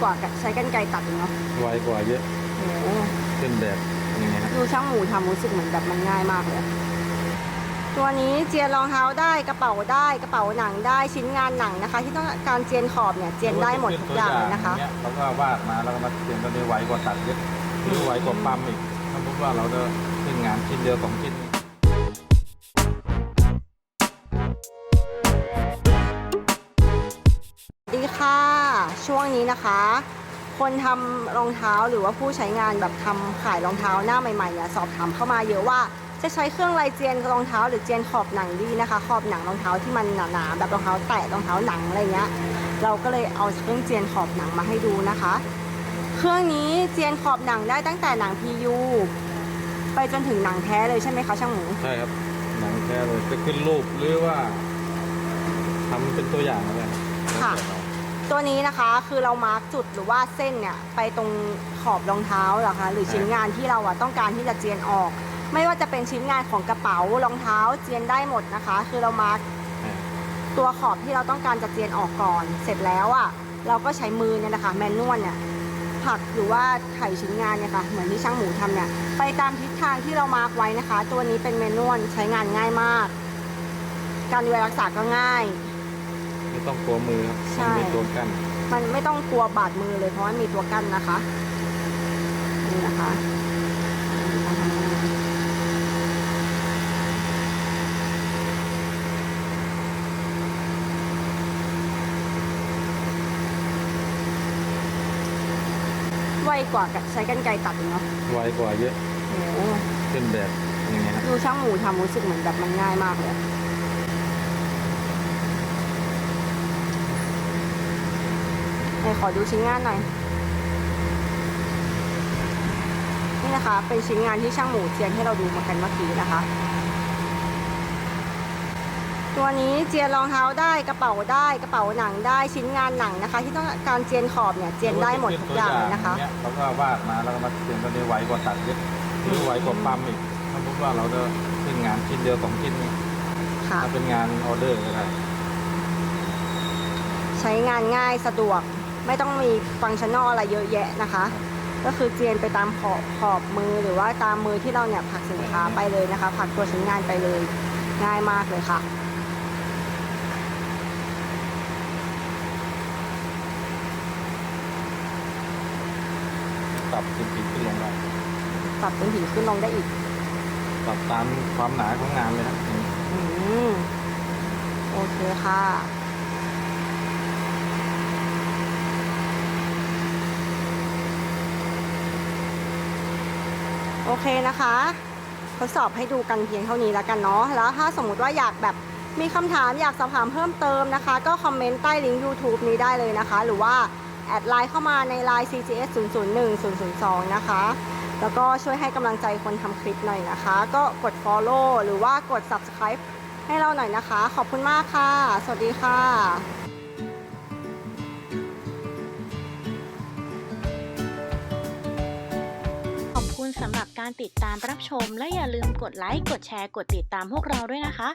กว่ากับใช้กันไกรตัดอีกเนาะไวกว่าเยอะโอ้โหขึ้นแบบยังไงครับดูช่างหมูทำรู้สึกเหมือนแบบมันง่ายมากเลยอะตัวนี้เจียนรองเท้าได้กระเป๋าได้กระเป๋าหนังได้ชิ้นงานหนังนะคะ ที่ต้องการเจียนขอบเนี่ยเจียนได้หมดทุกอย่างเลยนะคะตัวอย่างเงี้ยเราก็วาดมาแล้วก็มาเปลี่ยนตัวนี้ไวกว่าตัดเยอะหรือไวกว่าปั๊มอีกถ้าพูดว่าเราจะขึ้นงานชิ้นเดียวสองชิ้นสวัสดีค่ะ ช่วงนี้นะคะ คนทำรองเท้าหรือว่าผู้ใช้งานแบบทำขายรองเท้าหน้าใหม่ๆเนี่ยสอบถามเข้ามาเยอะว่าจะใช้เครื่องลายเจียนรองเท้า หรือเจียนขอบหนังดีนะคะ ขอบหนังรองเท้าที่มันหนาๆแบบรองเท้าแตะรองเท้าหนังอะไรเงี้ยเราก็เลยเอาเครื่องเจียนขอบหนังมาให้ดูนะคะ เครื่องนี้เจียนขอบหนังได้ตั้งแต่หนัง PU ไปจนถึงหนังแท้เลยใช่ไหมคะช่างหมูใช่ครับหนังแท้เลยจะขึ้นรูปหรือว่าทำเป็นตัวอย่างอะไรครับค่ะแล้วแตัวนี้นะคะคือเรามาร์กจุดหรือว่าเส้นเนี่ยไปตรงขอบรองเท้าเหรอคะหรือชิ้นงานที่เราอะต้องการที่จะเจียนออก ไม่ว่าจะเป็นชิ้นงานของกระเป๋ารองเท้าเจียนได้หมดนะคะ คือเรามาร์กตัวขอบที่เราต้องการจะเจียนออกก่อน เสร็จแล้วอะเราก็ใช้มือเนี่ยนะคะแมนนวลเนี่ยผลักหรือว่าไขชิ้นงานเนี่ยค่ะเหมือนที่ช่างหมูทำเนี่ยไปตามทิศทางที่เรามาร์กไว้นะคะ ตัวนี้เป็นแมนนวลใช้งานง่ายมาก การดูแลรักษาก็ง่าย ต้องกลัวมือครับใช่ มันมีตัวกั้นมันไม่ต้องกลัวบาดมือเลยเพราะว่ามีตัวกั้นนะคะ นี่นะคะไวกว่ากับใช้กันไกรตัดอีกเนาะไวกว่าเยอะโอ้โหขึ้นแบบยังไงครับดูช่างหมูทำรู้สึกเหมือนแบบมันง่ายมากเลยอะ ไหนขอดูชิ้นงานหน่อย นี่นะคะ เป็นชิ้นงานที่ช่างหมูเจียนให้เราดูมากันเมื่อกี้นะคะ ตัวนี้เจียนรองเท้าได้กระเป๋าได้กระเป๋าหนังได้ชิ้นงานหนังนะคะ ที่ต้องการเจียนขอบเนี่ยเจียนได้หมดทุกอย่างเลยนะคะตัวางเราก็วาดมาแล้วก็มาเปลี่ยนตัวนี้ไวกว่าตัดเยอะหรือไวกว่าปั๊มอีกถ้าพูดว่าเราจะขึ้นงานชิ้นเดียวสองชิ้นค่ะถ้าเป็นงานออเดอร์ก็ได้ใช้งานง่ายสะดวก ไม่ต้องมีฟังก์ชันนอลอะไรเยอะแยะนะคะ ก็คือเจียนไปตามขอบขอบมือหรือว่าตามมือที่เราเนี่ยผลักสินค้าไปเลยนะคะผลักตัวชิ้นงานไปเลยง่ายมากเลยค่ะปรับเป็นปีขึ้นลงได้ปรับเป็นถี่ขึ้นลงได้อีกปรับตามความหนาของงานเลยครับอืมโอเคค่ะ เคนะคะ ทดสอบให้ดูกันเพียงเท่านี้แล้วกันเนาะแล้วถ้าสมมติว่าอยากแบบมีคำถามอยากสอบถามเพิ่มเติมนะคะ ก็คอมเมนต์ใต้ลิงก์ YouTube นี้ได้เลยนะคะ หรือว่า แอดไลน์เข้ามาในไลน์ CGS 001 002 นะคะ แล้วก็ช่วยให้กำลังใจคนทำคลิปหน่อยนะคะ ก็กด follow หรือว่ากด subscribe ให้เราหน่อยนะคะ ขอบคุณมากค่ะ สวัสดีค่ะ อบคุณสำหรับการติดตามรับชม และอย่าลืมกดไลค์ กดแชร์ กดติดตามพวกเราด้วยนะคะ